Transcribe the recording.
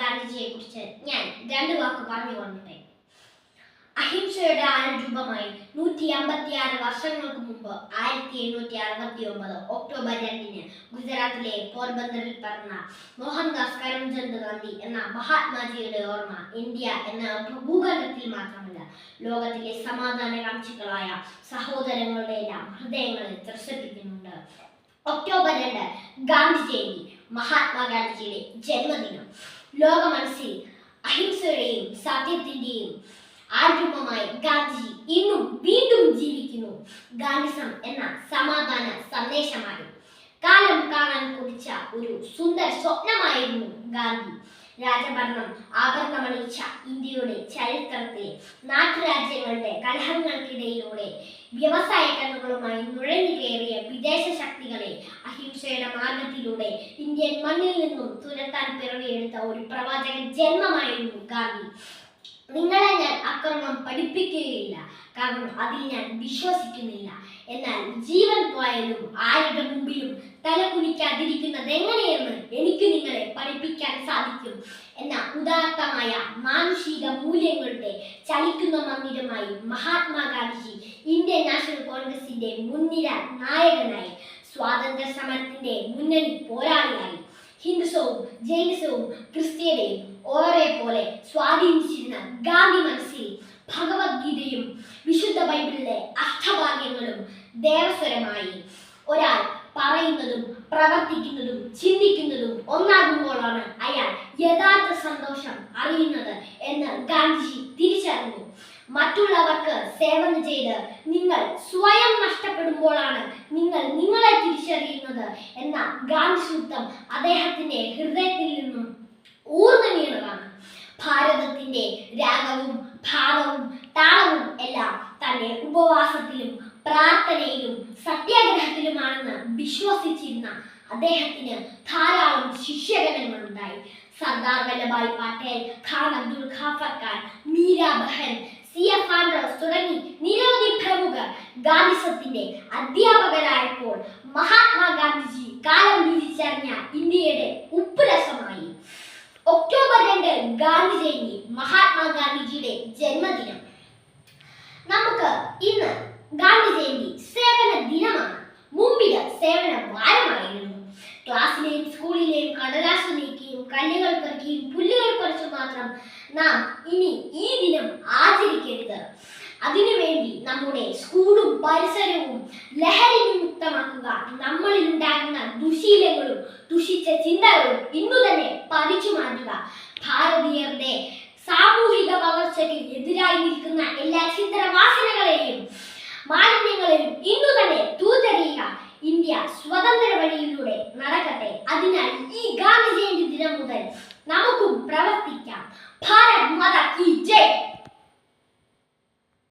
ഗാന്ധിജിയെ കുറിച്ച് ഞാൻ രണ്ട് വാക്ക് പറഞ്ഞു പറഞ്ഞുകൊണ്ടേ അഹിംസയുടെ ആരൂപമായി നൂറ്റി അമ്പത്തി ആറ് വർഷങ്ങൾക്ക് മുമ്പ് ആയിരത്തി എണ്ണൂറ്റി അറുപത്തി ഒമ്പത് ഒക്ടോബർ രണ്ടിന് ഗുജറാത്തിലെ പോർബന്ദറിൽ പിറന്ന മോഹൻദാസ് കരംചന്ദ് ഗാന്ധി എന്ന മഹാത്മാജിയുടെ ഓർമ്മ ഇന്ത്യ എന്ന ഭൂഖണ്ഡത്തിൽ മാത്രമല്ല ലോകത്തിലെ സമാധാനകാംക്ഷികളായ സഹോദരങ്ങളുടെ എല്ലാം ഹൃദയങ്ങളിൽ ത്രസിപ്പിക്കുന്നുണ്ട്. ഒക്ടോബർ രണ്ട് ഗാന്ധി ജയന്തി മഹാത്മാഗാന്ധിജിയുടെ ജന്മദിനം. ലോക മനസ്സിൽ അഹിംസയുടെയും സത്യത്തിന്റെയും ആരൂപമായി ഗാന്ധിജി ഇന്നും വീണ്ടും ജീവിക്കുന്നു. ഗാന്ധിസം എന്ന സമാധാന സന്ദേശമായി കാലം കാണാൻ കുറിച്ച ഒരു സുന്ദര സ്വപ്നമായിരുന്നു ഗാന്ധി. രാജഭരണം ആഭരണമണിയിച്ച ഇന്ത്യയുടെ ചരിത്രത്തിൽ നാട്ടുരാജ്യങ്ങളുടെ കലഹങ്ങൾക്കിടയിലൂടെ വ്യവസായ കണ്ണുകളുമായി നുഴഞ്ഞു കയറിയ വിദേശ ശക്തികളെ അഹിംസയുടെ മാർഗത്തിലൂടെ ഇന്ത്യൻ മണ്ണിൽ നിന്നും തുരത്താൻ പിറവിയെടുത്ത ഒരു പ്രവാചക ജന്മമായിരുന്നു ഗാന്ധി. നിങ്ങളെ ഞാൻ അക്രമം പഠിപ്പിക്കുകയില്ല. കാരണം അതിൽ ഞാൻ വിശ്വസിക്കുന്നില്ല. എന്നാൽ ജീവൻ പോയാലും ആരുടെ മുമ്പിലും തല കുനിക്കാതിരിക്കുന്നത് എങ്ങനെയെന്ന് എനിക്ക് നിങ്ങളെ പഠിപ്പിക്കാൻ സാധിക്കും. എന്ന ഉദാത്തമായ മാനുഷിക മൂല്യങ്ങളുടെ ചലിക്കുന്ന മന്ദിരമായി മഹാത്മാഗാന്ധിജി ഇന്ത്യൻ നാഷണൽ കോൺഗ്രസിന്റെ മുൻനിര നായകനായി സ്വാതന്ത്ര്യ സമരത്തിന്റെ മുന്നണി പോരാളിയായി. ഹിന്ദുസവും ജൈനിസവും ഓരെ പോലെ സ്വാധീനിച്ചിരുന്ന ഗാന്ധി മനസ്സിൽ ഭഗവത്ഗീതയും വിശുദ്ധ ബൈബിളിലെ അഷ്ടഭാഗ്യങ്ങളും ദേവസ്വരമായി ഒരാൾ പറയുന്നതും പ്രവർത്തിക്കുന്നതും ചിന്തിക്കുന്നതും ഒന്നാകുമ്പോഴാണ് അയാൾ യഥാർത്ഥ സന്തോഷം അറിയുന്നത് എന്ന് ഗാന്ധിജി തിരിച്ചറിഞ്ഞു. മറ്റുള്ളവർക്ക് സേവനം ചെയ്ത് നിങ്ങൾ സ്വയം നഷ്ടപ്പെടുമ്പോഴാണ് നിങ്ങൾ നിങ്ങളെ തിരിച്ചറിയുന്നത്. എന്ന ഗാന്ധി സൂത്രം അദ്ദേഹത്തിന്റെ ഹൃദയത്തിൽ നിന്നും ഊർന്നു ഭാരതത്തിന്റെ രാഗവും ഭാവവും താളവും എല്ലാം തന്റെ ഉപവാസത്തിലും പ്രാർത്ഥനയിലും സത്യാഗ്രഹത്തിലുമാണെന്ന് വിശ്വസിച്ചിരുന്ന അദ്ദേഹത്തിന് ധാരാളം ശിഷ്യഗണങ്ങൾ ഉണ്ടായി Sardar Vallabhbhai Patel Khan Abdul Ghaffar Khan Meera Behn C F Andrews തുടങ്ങി നിരവധി പ്രമുഖർ ഗാന്ധിസത്തിന്റെ അധ്യാപകരായപ്പോൾ മഹാത്മാഗാന്ധിജി കാലം തിരിച്ചറിഞ്ഞ ഇന്ത്യയുടെ ഉപ്പുരസമായി. ഒക്ടോബർ രണ്ട് ഗാന്ധി ജയന്തി മഹാത്മാഗാന്ധിജിയുടെ ജന്മദിനം. നമുക്ക് ഇന്ന് ഗാന്ധി ജയന്തി സേവന ദിനമാണ്. മുമ്പിത് സേവന വാരമായിരുന്നു. ക്ലാസ്സിലെയും സ്കൂളിലെയും കടലാസ് നീക്കിയും കല്ലുകൾ പെറുക്കിയും പുല്ലുകൾ പറിച്ചു മാത്രം നാം ഇനി ഈ ദിനം അതിനുവേണ്ടി നമ്മുടെ സ്കൂളും പരിസരവും ലഹരി വിമുക്തമാക്കുക നമ്മളിൽ ഉണ്ടാകുന്ന ദുശീലങ്ങളും ദുഷിച്ച ചിന്തകളും ഇന്നു തന്നെ പറിച്ചു മാറ്റുക. ഭാരതീയരുടെ സാമൂഹിക വളർച്ചയ്ക്ക് എതിരായി നിൽക്കുന്ന എല്ലാ ചിന്തവാസനകളെയും മാലിന്യങ്ങളെയും